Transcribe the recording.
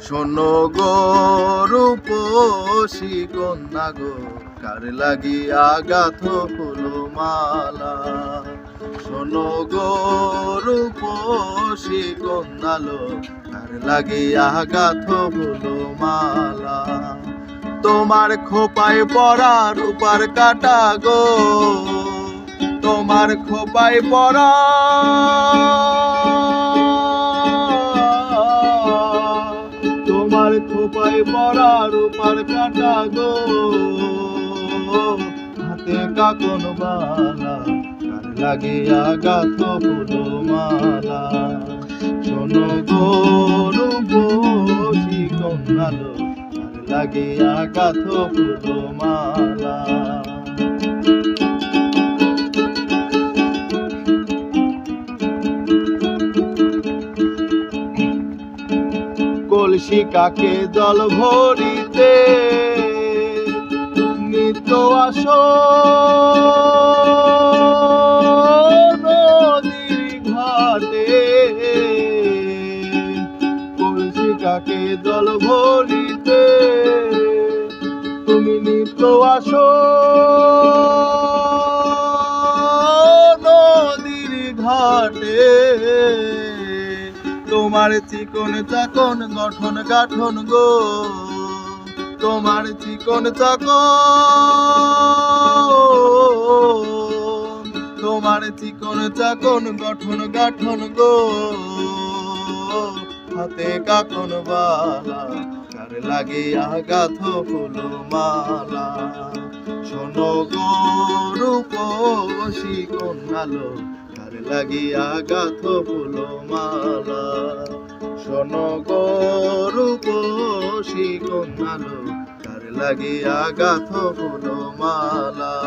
শোনো গো রূপসী কন্যা গো, কার লাগিয়া গাথ ফুলো মালা? শোনো গো রূপসী কন্যা লো, কার লাগিয়া গাথ ফুলো মালা? তোমার খোপায় পরা রূপার কাটা গো, তোমার খোপায় পরা খোপায় পড়া রূপার কাটা গো। হাতে কাকন বালা কার লাগিয়া গাথ ফুলো মালা শোনো গো রূপসী কন্যালো কার ফুলো মালা কলসি কাকে জল ভরিতে নিত আসো নদীর ঘাটে। কলসি কাকে জল ভরিতে তুমি নিত আসো নদীর ঘাটে। তোমার চিকন চাকন গঠন গাঠন গো। তোমার চিকন চাকন, তোমার চিকন চাকন গঠন গাঠন গো। হাতে কাকন বালা কার লাগে আগাথ ফুলো মালা শোনো গো রূপসী কন্যালো লাগিয়া গাথ ফুলো মালা শোনো গরুপ রূপসী কন্যালো তার লাগিয়া গাথ ফুলো মালা